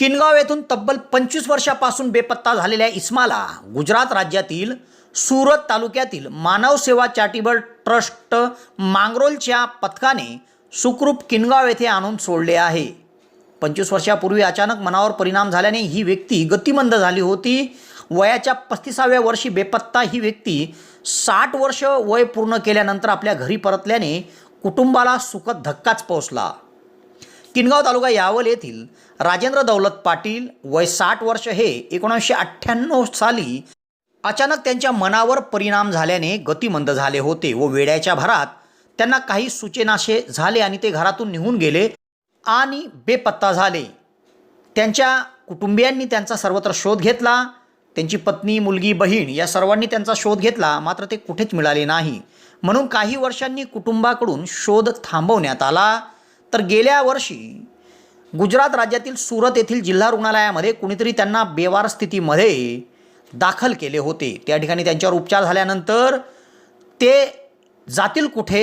किनगाव येथून तब्बल पंचवीस वर्षापासून बेपत्ता झालेल्या इस्माला गुजरात राज्यातील सुरत तालुक्यातील मानव सेवा चॅरिटेबल ट्रस्ट मांगरोलच्या पथकाने सुखरूप किनगाव येथे आणून सोडले आहे. पंचवीस वर्षापूर्वी अचानक मनावर परिणाम झाल्याने ही व्यक्ती गतिमंद झाली होती. वयाच्या पस्तीसाव्या वर्षी बेपत्ता ही व्यक्ती साठ वर्ष वय पूर्ण केल्यानंतर आपल्या घरी परतल्याने कुटुंबाला सुखद धक्काच पोहोचला. किनगाव तालुका यावल येथील राजेंद्र दौलत पाटील वय साठ वर्ष हे एकोणीसशे अठ्ठ्याण्णव साली अचानक त्यांच्या मनावर परिणाम झाल्याने गतिमंद झाले होते व वेड्याच्या भरात त्यांना काही सूचनाशे झाले आणि ते घरातून निघून गेले आणि बेपत्ता झाले. त्यांच्या कुटुंबियांनी त्यांचा सर्वत्र शोध घेतला. त्यांची पत्नी मुलगी बहीण या सर्वांनी त्यांचा शोध घेतला मात्र ते कुठेच मिळाले नाही. म्हणून काही वर्षांनी कुटुंबाकडून शोध थांबवण्यात आला. तर गेल्या वर्षी गुजरात राज्यातील सुरत येथील जिल्हा रुग्णालयामध्ये कुणीतरी त्यांना बेवार स्थितीमध्ये दाखल केले होते. त्या ठिकाणी त्यांच्यावर उपचार झाल्यानंतर ते जातील कुठे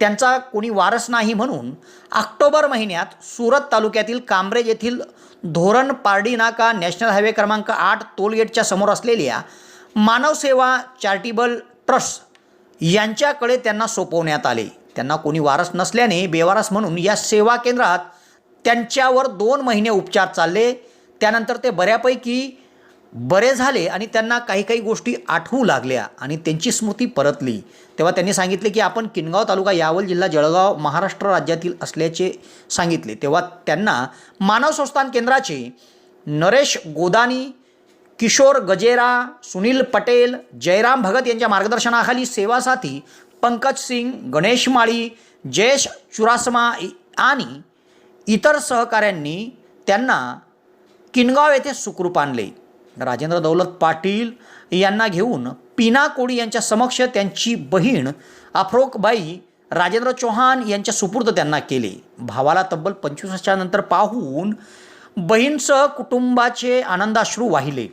त्यांचा कोणी वारस नाही म्हणून ऑक्टोबर महिन्यात सुरत तालुक्यातील कांब्रेज येथील धोरण पारडी नाका नॅशनल हायवे क्रमांक आठ टोलगेटच्या समोर असलेल्या मानवसेवा चॅरिटेबल ट्रस्ट यांच्याकडे त्यांना सोपवण्यात आले. त्यांना कोणी वारस नसल्याने बेवारस म्हणून या सेवा केंद्रात त्यांच्यावर दोन महिने उपचार चालले. त्यानंतर ते बऱ्यापैकी बरे झाले आणि त्यांना काही काही गोष्टी आठवू लागल्या आणि त्यांची स्मृती परतली. तेव्हा त्यांनी सांगितले की आपण किनगाव तालुका यावल जिल्हा जळगाव महाराष्ट्र राज्यातील असल्याचे सांगितले. तेव्हा त्यांना मानव संस्थान केंद्राचे नरेश गोदानी किशोर गजेरा सुनील पटेल जयराम भगत यांच्या मार्गदर्शनाखाली सेवासाथी पंकज सिंग गणेश माळी जयेश चुरासमा आणि इतर सहकाऱ्यांनी त्यांना किनगाव येथे सुखरूप आणले. राजेंद्र दौलत पाटील यांना घेऊन पीना कोळी यांच्या समक्ष त्यांची बहीण अफरोकबाई राजेंद्र चौहान यांच्या सुपूर्द त्यांना केले. भावाला तब्बल पंचवीस वर्षानंतर पाहून बहीणसह कुटुंबाचे आनंदाश्रू वाहिले.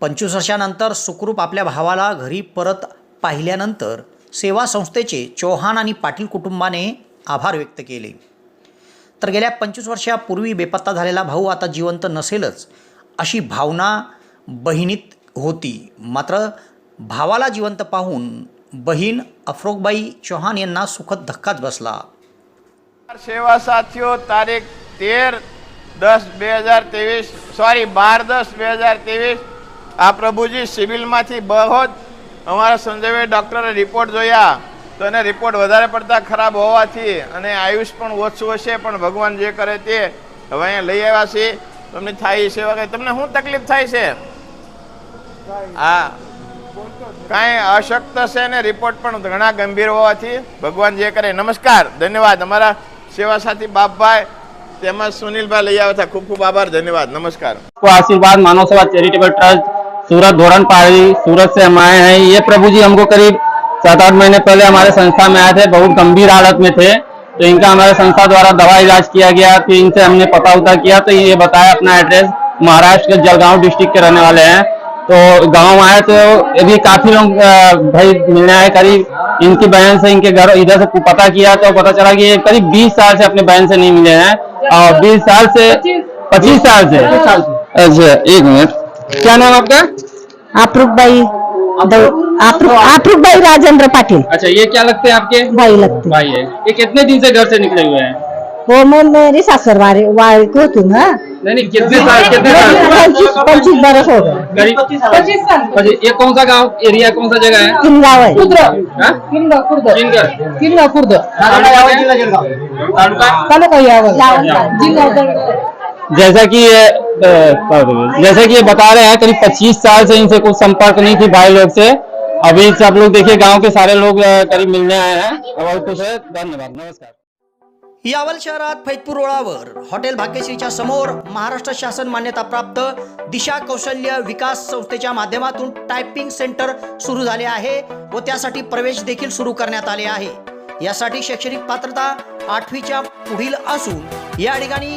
पंचवीस वर्षानंतर सुखरूप आपल्या भावाला घरी परत पाहिल्यानंतर सेवा संस्थेचे चौहान आणि पाटील कुटुंबाने आभार व्यक्त केले तर गेल्या पंचवीस वर्षापूर्वी बेपत्ता झालेला भाऊ आता जिवंत नसेलच अशी भावना बहिणीत होती मात्र भावाला जिवंत पाहून बहीण अफरोकबाई चौहान यांना सुखद धक्काच बसला સેવા સાથીઓ તારીખ તેર દસ બે હજાર ત્રેવીસ સોરી બાર દસ બે હજાર ત્રેવીસ આ પ્રભુજી સિવિલમાંથી બહુ જ અમારા સંજયભાઈ ડૉક્ટરે રિપોર્ટ જોયા તો એને રિપોર્ટ વધારે પડતા ખરાબ હોવાથી અને આયુષ પણ ઓછું હશે, પણ ભગવાન જે કરે તે હવે અહીંયા લઈ આવ્યા છે. તમને થાય છે વગેરે તમને શું તકલીફ થાય છે? હા. કાંઈ અશક્ત છે ને રિપોર્ટ પણ ઘણા ગંભીર હોવાથી ભગવાન જે કરે. નમસ્કાર, ધન્યવાદ. અમારા સેવા સાથી બાપભાઈ તેમજ સુનિલભાઈ લઈ આવ્યા હતા. ખૂબ ખૂબ આભાર, ધન્યવાદ. નમસ્કાર. આશીર્વાદ, માનવ સેવા ચેરિટેબલ ટ્રસ્ટ सूरत धोरण पहाड़ी सूरत से हम आए हैं। ये प्रभु जी हमको करीब सात आठ महीने पहले हमारे संस्था में आए थे बहुत गंभीर हालत में थे। तो इनका हमारे संस्था द्वारा दवा इलाज किया गया फिर इनसे हमने पता उता किया। तो ये बताया अपना एड्रेस महाराष्ट्र के जलगांव डिस्ट्रिक्ट के रहने वाले हैं। तो गाँव आए तो अभी काफ़ी लोग भाई मिलने आए करीब। इनकी बहन से इनके घर इधर से पता किया तो पता चला कि ये करीब 20 साल से अपने बहन से नहीं मिले हैं। और 20 साल से 25 साल से। अच्छा एक मिनट। क्या नाम आपका? अप्रुपबाई अप्रुपबाई राजेंद्र पाटिल। अच्छा ये क्या लगते हैं आपके? भाई लगते। भाई है। ये कितने दिन से घर से निकले हुए हैं? हो मग मेरी सासर वारे वारी को होती ना। नहीं नहीं कितने साल कितने साल? पंचवीस बरस हो गए। करीब अच्छा, ये कौन सा गाँव? एरिया कौन सा जगह है? तीन गाव आहे हाँ? किनकर किल्ला खुर्द। तालुका तालुका यावल जिल्हा जैसा कि ये जैसा कि ये बता रहे हैं करीब 25 साल से इनसे कुछ संपर्क नहीं थी भाई लोग से। अभी सब लोग देखिए गांव के सारे लोग करीब मिलने आए हैं। बहुत खुश है धन्यवाद नमस्कार। यावल शहरात फैतपूर रोडावर हॉटेल भाग्यश्रीच्या समोर महाराष्ट्र शासन मान्यता प्राप्त दिशा कौशल्य विकास संस्थेच्या माध्यमातून टायपिंग सेंटर सुरू झाले आहे व त्यासाठी प्रवेश देखील सुरू करण्यात आले आहे. यासाठी शैक्षणिक पात्रता आठवीच्या पुढील असून या ठिकाणी